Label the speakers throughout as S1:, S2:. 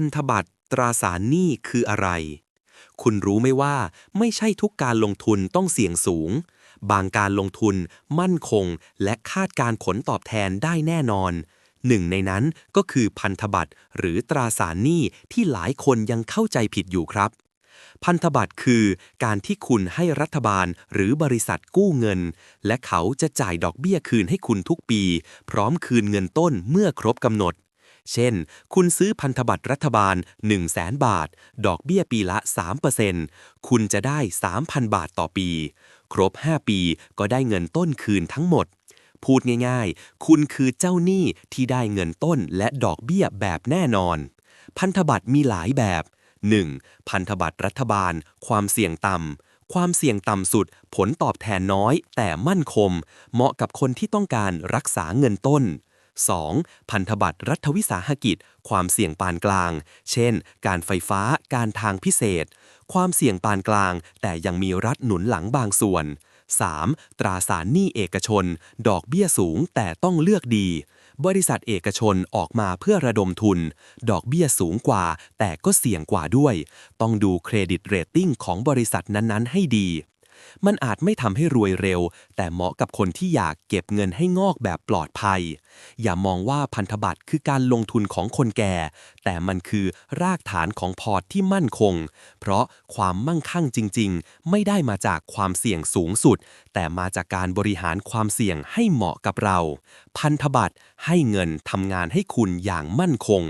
S1: พันธบัตรตราสารหนี้คืออะไร คุณรู้ไหมว่าไม่ใช่ทุกการลงทุนต้องเสี่ยงสูง บางการลงทุนมั่นคง และคาดการผลตอบแทนได้แน่นอน หนึ่งในนั้นก็คือพันธบัตรหรือตราสารหนี้ที่หลายคนยังเข้าใจผิดอยู่ครับ พันธบัตรคือการที่คุณให้รัฐบาลหรือบริษัทกู้เงิน และเขาจะจ่ายดอกเบี้ยคืนให้คุณทุกปี พร้อมคืนเงินต้นเมื่อครบกำหนด เช่น คุณซื้อพันธบัตรรัฐบาล 1 0 0 0 0แบาท ดอกเบี้ยปีละ 3%คุณจะได้ 3,000 บาทต่อปี ครบ 5 ปีก็ได้เงินต้นคืนทั้งหมด พูดง่ายๆ คุณคือเจ้าหนี้ที่ได้เงินต้นและดอกเบี้ยแบบแน่นอน พันธบัตรมีหลายแบบ 1. พันธบัตรรัฐบาล ความเสี่ยงต่ำความเสี่ยงต่ำสุด ผลตอบแทนน้อย แต่มั่นคง เหมาะกับคนที่ต้องการรักษาเงินต้น 2. พันธบัตรรัฐวิสาหกิจ ความเสี่ยงปานกลาง เช่น การไฟฟ้า การทางพิเศษ ความเสี่ยงปานกลาง แต่ยังมีรัฐหนุนหลังบางส่วน 3. ตราสารหนี้เอกชน ดอกเบี้ยสูงแต่ต้องเลือกดี บริษัทเอกชนออกมาเพื่อระดมทุน ดอกเบี้ยสูงกว่า แต่ก็เสี่ยงกว่าด้วย ต้องดูเครดิตเรตติ้งของบริษัทนั้นๆ ให้ดี มันอาจไม่ทำให้รวยเร็ว แต่เหมาะกับคนที่อยากเก็บเงินให้งอกแบบปลอดภัย อย่ามองว่าพันธบัตรคือการลงทุนของคนแก่ แต่มันคือรากฐานของพอร์ตที่มั่นคง เพราะความมั่งคั่งจริง ๆ ไม่ได้มาจากความเสี่ยงสูงสุด แต่มาจากการบริหารความเสี่ยงให้เหมาะกับเรา พันธบัตรให้เงินทำงานให้คุณอย่างมั่นคง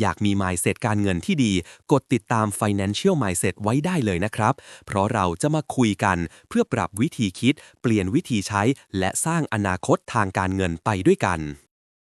S1: อยากมี mindset การเงินที่ดี กดติดตาม Financial Mindset ไว้ได้เลยนะครับ เพราะเราจะมาคุยกันเพื่อปรับวิธีคิด เปลี่ยนวิธีใช้ และสร้างอนาคตทางการเงินไปด้วยกัน